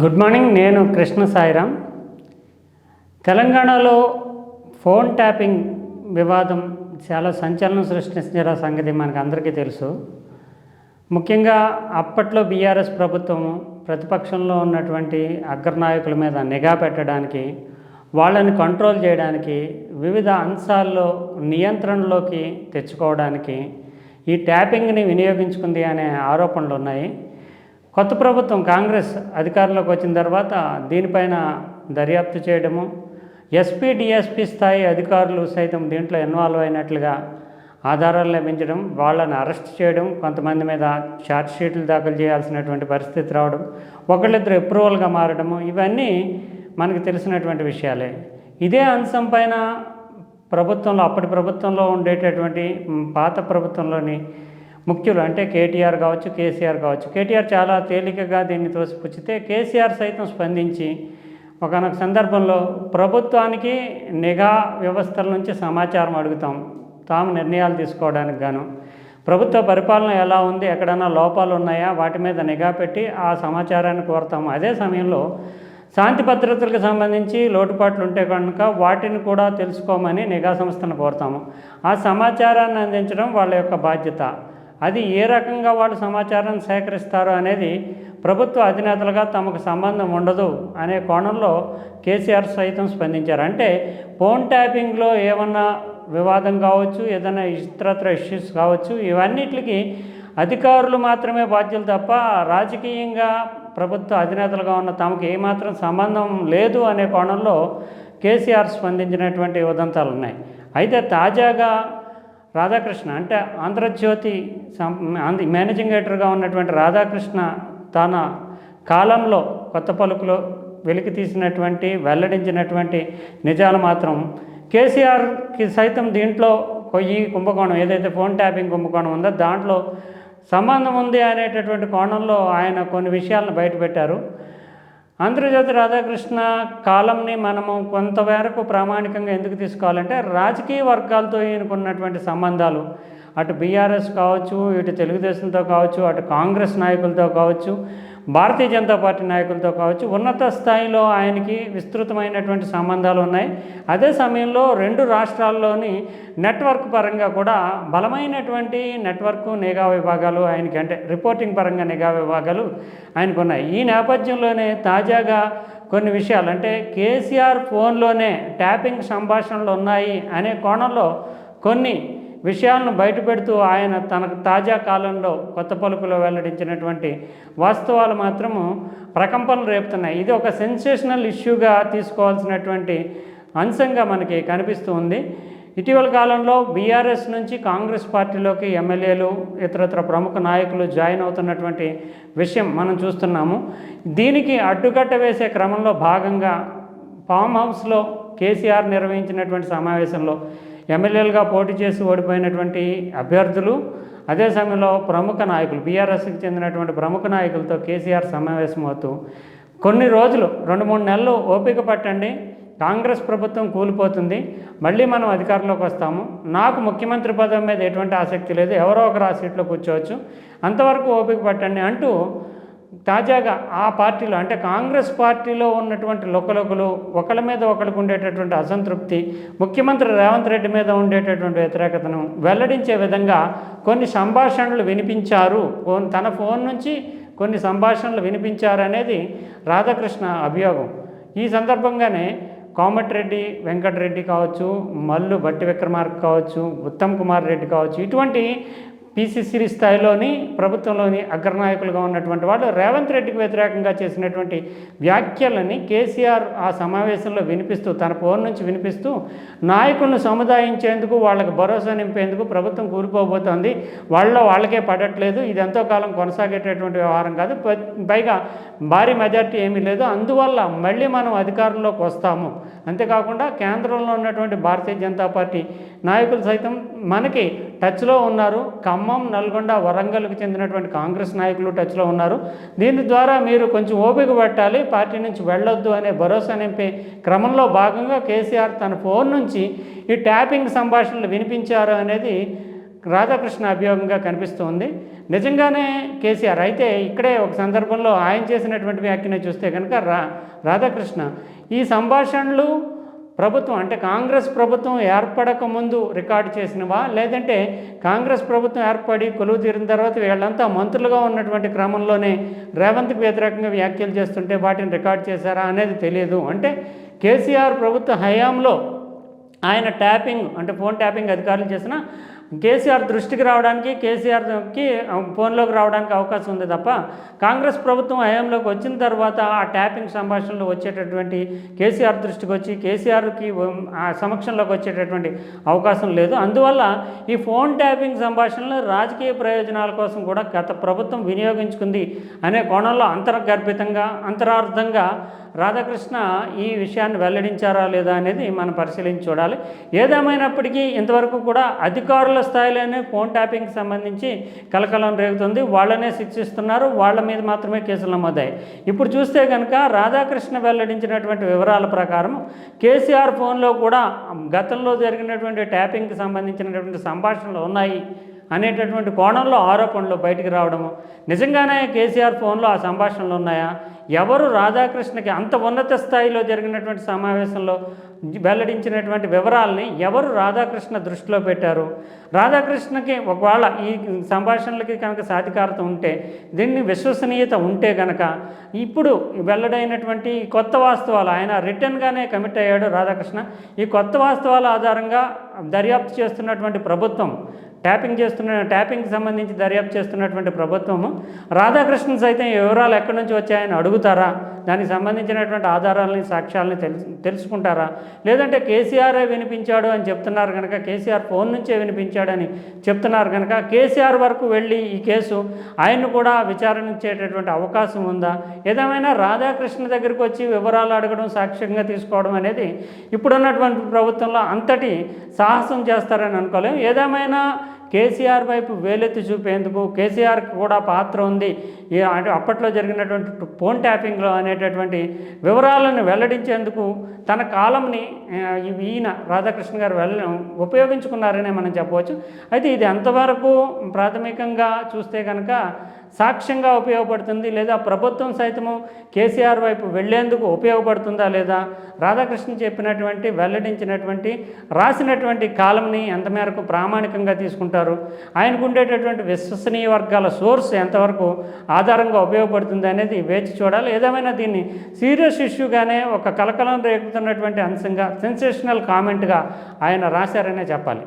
Good morning నేను కృష్ణ సాయిరామ్ తెలంగాణలో phone tapping వివాదం చాలా సంచలనం సృష్టించిన సంగతి మనకు అందరికీ తెలుసు. ముఖ్యంగా అప్పట్లో బీఆర్ఎస్ ప్రభుత్వం ప్రతిపక్షంలో ఉన్నటువంటి అగ్రనాయకుల మీద నిఘా పెట్టడానికి వాళ్ళని కంట్రోల్ చేయడానికి వివిధ అంశాల్లో నియంత్రణలోకి తెచ్చుకోవడానికి ఈ ట్యాపింగ్ని వినియోగించుకుంది అనే ఆరోపణలు ఉన్నాయి. కొత్త ప్రభుత్వం కాంగ్రెస్ అధికారంలోకి వచ్చిన తర్వాత దీనిపైన దర్యాప్తు చేయడము ఎస్పీ డిఎస్పీ స్థాయి అధికారులు సైతం దీంట్లో ఇన్వాల్వ్ అయినట్లుగా ఆధారాలు లభించడం వాళ్ళని అరెస్ట్ చేయడం కొంతమంది మీద ఛార్జ్ షీట్లు దాఖలు చేయాల్సినటువంటి పరిస్థితి రావడం ఒకళ్ళిద్దరు అప్రూవల్గా మారడము ఇవన్నీ మనకు తెలిసినటువంటి విషయాలే. ఇదే అంశం పైన ప్రభుత్వంలో అప్పటి ప్రభుత్వంలో ఉండేటటువంటి పాత ప్రభుత్వంలోని ముఖ్యులు అంటే కేటీఆర్ కావచ్చు కేసీఆర్ కావచ్చు. కేటీఆర్ చాలా తేలికగా దీన్ని తోసిపుచ్చితే కేసీఆర్ సైతం స్పందించి ఒకనొక సందర్భంలో ప్రభుత్వానికి నిఘా వ్యవస్థల నుంచి సమాచారం అడుగుతాం. తాము నిర్ణయాలు తీసుకోవడానికి గాను. ప్రభుత్వ పరిపాలన ఎలా ఉంది ఎక్కడైనా లోపాలు ఉన్నాయా వాటి మీద నిఘా పెట్టి ఆ సమాచారాన్ని కోరుతాము. అదే సమయంలో శాంతి భద్రతలకు సంబంధించి లోటుపాట్లు ఉంటే కనుక వాటిని కూడా తెలుసుకోమని నిఘా సంస్థను కోరుతాము. ఆ సమాచారాన్ని అందించడం వాళ్ళ యొక్క బాధ్యత. అది ఏ రకంగా వాళ్ళు సమాచారాన్ని సేకరిస్తారు అనేది ప్రభుత్వ అధినేతలుగా తమకు సంబంధం ఉండదు అనే కోణంలో కేసీఆర్ సైతం స్పందించారు. అంటే ఫోన్ ట్యాపింగ్లో ఏమన్నా వివాదం కావచ్చు ఏదైనా ఇతరత్ర ఇష్యూస్ కావచ్చు ఇవన్నిటికి అధికారులు మాత్రమే బాధ్యులు తప్ప రాజకీయంగా ప్రభుత్వ అధినేతలుగా ఉన్న తమకు ఏమాత్రం సంబంధం లేదు అనే కోణంలో కేసీఆర్ స్పందించినటువంటి ఉదంతాలు ఉన్నాయి అయితే తాజాగా రాధాకృష్ణ అంటే ఆంధ్రజ్యోతి సం- మేనేజింగ్ ఎడిటర్గా ఉన్నటువంటి రాధాకృష్ణ తన కాలంలో కొత్త పలుకులో వెలికి తీసినటువంటి వెల్లడించినటువంటి నిజాలు మాత్రం కేసీఆర్కి సైతం దీంట్లో కొయ్యి కుంభకోణం ఏదైతే ఫోన్ ట్యాపింగ్ కుంభకోణం ఉందో దాంట్లో సంబంధం ఉంది అనేటటువంటి కోణంలో ఆయన కొన్ని విషయాలను బయటపెట్టారు. ఆంధ్రజ్యోతి రాధాకృష్ణ కాలంని మనము కొంతవరకు ప్రామాణికంగా ఎందుకు తీసుకోవాలంటే రాజకీయ వర్గాలతో ఈయనకున్నటువంటి సంబంధాలు. అటు బీఆర్ఎస్ కావచ్చు ఇటు తెలుగుదేశంతో కావచ్చు అటు కాంగ్రెస్ నాయకులతో కావచ్చు భారతీయ జనతా పార్టీ నాయకులతో కావచ్చు ఉన్నత స్థాయిలో ఆయనకి విస్తృతమైనటువంటి సంబంధాలు ఉన్నాయి. అదే సమయంలో రెండు రాష్ట్రాల్లోని నెట్వర్క్ పరంగా కూడా బలమైనటువంటి నెట్వర్క్ నిఘా విభాగాలు ఆయనకి అంటే రిపోర్టింగ్ పరంగా నిఘా విభాగాలు ఆయనకు ఉన్నాయి. ఈ నేపథ్యంలోనే తాజాగా కొన్ని విషయాలు అంటే కేసీఆర్ ఫోన్లోనే ట్యాపింగ్ సంభాషణలు ఉన్నాయి అనే కోణంలో కొన్ని విషయాలను బయటపెడుతూ ఆయన తనకు తాజా కాలంలో కొత్త పలుకులో వెల్లడించినటువంటి వాస్తవాలు మాత్రము ప్రకంపనలు రేపుతున్నాయి. ఇది ఒక సెన్సేషనల్ ఇష్యూగా తీసుకోవాల్సినటువంటి అంశంగా మనకి కనిపిస్తూ ఉంది. ఇటీవల కాలంలో బీఆర్ఎస్ నుంచి కాంగ్రెస్ పార్టీలోకి ఎమ్మెల్యేలు ఇతరత్ర ప్రముఖ నాయకులు జాయిన్ అవుతున్నటువంటి విషయం మనం చూస్తున్నాము. దీనికి అడ్డుకట్ట వేసే క్రమంలో భాగంగా ఫామ్ హౌస్లో కేసీఆర్ నిర్వహించినటువంటి సమావేశంలో ఎమ్మెల్యేలుగా పోటీ చేసి ఓడిపోయినటువంటి అభ్యర్థులు అదే సమయంలో ప్రముఖ నాయకులు బీఆర్ఎస్కి చెందినటువంటి ప్రముఖ నాయకులతో కేసీఆర్ సమావేశమవుతూ కొన్ని రోజులు రెండు మూడు నెలలు ఓపిక పట్టండి కాంగ్రెస్ ప్రభుత్వం కూలిపోతుంది మళ్ళీ మనం అధికారంలోకి వస్తాము. నాకు ముఖ్యమంత్రి పదవి మీద ఎటువంటి ఆసక్తి లేదు ఎవరో ఒకరు ఆ సీట్లో కూర్చోవచ్చు అంతవరకు ఓపిక పట్టండి అంటూ తాజాగా ఆ పార్టీలో అంటే కాంగ్రెస్ పార్టీలో ఉన్నటువంటి లొకలొకలు ఒకళ్ళ మీద ఒకరికి ఉండేటటువంటి అసంతృప్తి ముఖ్యమంత్రి రేవంత్ రెడ్డి మీద ఉండేటటువంటి వ్యతిరేకతను వెల్లడించే విధంగా కొన్ని సంభాషణలు వినిపించారు. ఫోన్ తన ఫోన్ నుంచి కొన్ని సంభాషణలు వినిపించారు అనేది రాధాకృష్ణ అభియోగం. ఈ సందర్భంగానే కోమటిరెడ్డి వెంకటరెడ్డి కావచ్చు మల్లు బట్టి విక్రమార్క కావచ్చు ఉత్తమ్ కుమార్ రెడ్డి కావచ్చు ఇటువంటి పిసిసి స్థాయిలోని ప్రభుత్వంలోని అగ్రనాయకులుగా ఉన్నటువంటి వాళ్ళు రేవంత్ రెడ్డికి వ్యతిరేకంగా చేసినటువంటి వ్యాఖ్యలని కేసీఆర్ ఆ సమావేశంలో వినిపిస్తూ తన ఫోన్ నుంచి వినిపిస్తూ నాయకులను సముదాయించేందుకు వాళ్ళకి భరోసా నింపేందుకు ప్రభుత్వం కూలిపోబోతోంది వాళ్ళ వాళ్ళకే పడట్లేదు. ఇది ఎంతో కాలం కొనసాగేటటువంటి వ్యవహారం కాదు. పైగా భారీ మెజార్టీ ఏమీ లేదు. అందువల్ల మళ్ళీ మనం అధికారంలోకి వస్తాము. అంతేకాకుండా కేంద్రంలో ఉన్నటువంటి భారతీయ జనతా పార్టీ నాయకులు సైతం మనకి టచ్లో ఉన్నారు. ఖమ్మం నల్గొండ వరంగల్కి చెందినటువంటి కాంగ్రెస్ నాయకులు టచ్లో ఉన్నారు. దీని ద్వారా మీరు కొంచెం ఓపిక పట్టాలి. పార్టీ నుంచి వెళ్ళొద్దు అనే భరోసా నింపే క్రమంలో భాగంగా కేసీఆర్ తన ఫోన్ నుంచి ఈ ట్యాపింగ్ సంభాషణలు వినిపించారు అనేది రాధాకృష్ణ అభియోగంగా కనిపిస్తుంది. నిజంగానే కేసీఆర్ అయితే ఇక్కడే ఒక సందర్భంలో ఆయన చేసినటువంటి వ్యాఖ్యను చూస్తే కనుక రా రాధాకృష్ణ ఈ సంభాషణలు ప్రభుత్వం అంటే కాంగ్రెస్ ప్రభుత్వం ఏర్పడక ముందు రికార్డు చేసినవా? లేదంటే కాంగ్రెస్ ప్రభుత్వం ఏర్పడి కొలువు తీరిన తర్వాత వీళ్ళంతా మంత్రులుగా ఉన్నటువంటి క్రమంలోనే రేవంత్కి వ్యతిరేకంగా వ్యాఖ్యలు చేస్తుంటే వాటిని రికార్డ్ చేశారా అనేది తెలియదు. అంటే కేసీఆర్ ప్రభుత్వ హయాంలో ఆయన ట్యాపింగ్ అంటే ఫోన్ ట్యాపింగ్ అధికారులు చేసిన కేసీఆర్ దృష్టికి రావడానికి కేసీఆర్కి ఫోన్లోకి రావడానికి అవకాశం ఉంది తప్ప కాంగ్రెస్ ప్రభుత్వం హయాంలోకి వచ్చిన తర్వాత ఆ ట్యాపింగ్ సంభాషణలు వచ్చేటటువంటి కేసీఆర్ దృష్టికి వచ్చి కేసీఆర్కి ఆ సమక్షంలోకి వచ్చేటటువంటి అవకాశం లేదు. అందువల్ల ఈ ఫోన్ ట్యాపింగ్ సంభాషణలు రాజకీయ ప్రయోజనాల కోసం కూడా గత ప్రభుత్వం వినియోగించుకుంది అనే కోణంలో అంతర్గర్భితంగా అంతరార్థంగా రాధాకృష్ణ ఈ విషయాన్ని వెల్లడించారా లేదా అనేది మనం పరిశీలించి చూడాలి. ఏదేమైనప్పటికీ ఇంతవరకు కూడా అధికారుల స్థాయిలోనే ఫోన్ ట్యాపింగ్కి సంబంధించి కలకలం రేగుతుంది. వాళ్ళనే శిక్షిస్తున్నారు. వాళ్ళ మీద మాత్రమే కేసులు నమోదాయి ఇప్పుడు చూస్తే కనుక రాధాకృష్ణ వెల్లడించినటువంటి వివరాల ప్రకారం కేసీఆర్ ఫోన్లో కూడా గతంలో జరిగినటువంటి ట్యాపింగ్కి సంబంధించినటువంటి సంభాషణలు ఉన్నాయి. అనేటటువంటి కోణంలో ఆరోపణలు బయటికి రావడము. నిజంగానే కేసీఆర్ ఫోన్లో ఆ సంభాషణలు ఉన్నాయా? ఎవరు రాధాకృష్ణకి అంత ఉన్నత స్థాయిలో జరిగినటువంటి సమావేశంలో వెల్లడించినటువంటి వివరాలని ఎవరు రాధాకృష్ణ దృష్టిలో పెట్టారు? రాధాకృష్ణకి ఒకవేళ ఈ సంభాషణలకి కనుక సాధికారత ఉంటే దీన్ని విశ్వసనీయత ఉంటే కనుక ఇప్పుడు వెల్లడైనటువంటి కొత్త వాస్తవాలు ఆయన రిటర్న్గానే కమిట్ అయ్యాడు రాధాకృష్ణ. ఈ కొత్త వాస్తవాల ఆధారంగా దర్యాప్తు చేస్తున్నటువంటి ప్రభుత్వం ట్యాపింగ్ చేస్తున్న ట్యాపింగ్కి సంబంధించి దర్యాప్తు చేస్తున్నటువంటి ప్రభుత్వము రాధాకృష్ణ సైతం ఈ వివరాలు ఎక్కడి నుంచి వచ్చాయని అడుగుతారా? దానికి సంబంధించినటువంటి ఆధారాలని సాక్ష్యాలని తెలుసు తెలుసుకుంటారా? లేదంటే కేసీఆరే వినిపించాడు అని చెప్తున్నారు కనుక కేసీఆర్ ఫోన్ నుంచే వినిపించాడని చెప్తున్నారు కనుక కేసీఆర్ వరకు వెళ్ళి ఈ కేసు ఆయన్ను కూడా విచారించేటటువంటి అవకాశం ఉందా? ఏదేమైనా రాధాకృష్ణ దగ్గరికి వచ్చి వివరాలు అడగడం సాక్ష్యంగా తీసుకోవడం అనేది ఇప్పుడున్నటువంటి ప్రభుత్వంలో అంతటి సాహసం చేస్తారని అనుకోలేం. ఏదేమైనా కేసీఆర్ వైపు వేలెత్తి చూపేందుకు కేసీఆర్ కూడా పాత్ర ఉంది. అంటే అప్పట్లో జరిగినటువంటి ఫోన్ ట్యాపింగ్లో అనేటటువంటి వివరాలను వెల్లడించేందుకు తన కాలంని ఈయన రాధాకృష్ణ గారు వెళ్ళ ఉపయోగించుకున్నారనే మనం చెప్పవచ్చు. అయితే ఇది ఎంతవరకు ప్రాథమికంగా చూస్తే కనుక సాక్ష్యంగా ఉపయోగపడుతుంది లేదా ప్రభుత్వం సైతము కేసీఆర్ వైపు వెళ్ళేందుకు ఉపయోగపడుతుందా లేదా? రాధాకృష్ణ చెప్పినటువంటి వెల్లడించినటువంటి రాసినటువంటి కాలంని ఎంత మేరకు ప్రామాణికంగా తీసుకుంటారు? ఆయనకు ఉండేటటువంటి విశ్వసనీయ వర్గాల సోర్స్ ఎంతవరకు ఆధారంగా ఉపయోగపడుతుంది అనేది వేచి చూడాలి. ఏదేమైనా దీన్ని సీరియస్ ఇష్యూగానే ఒక కలకలం రేపుతున్నటువంటి అంశంగా సెన్సేషనల్ కామెంట్గా ఆయన రాశారనే చెప్పాలి.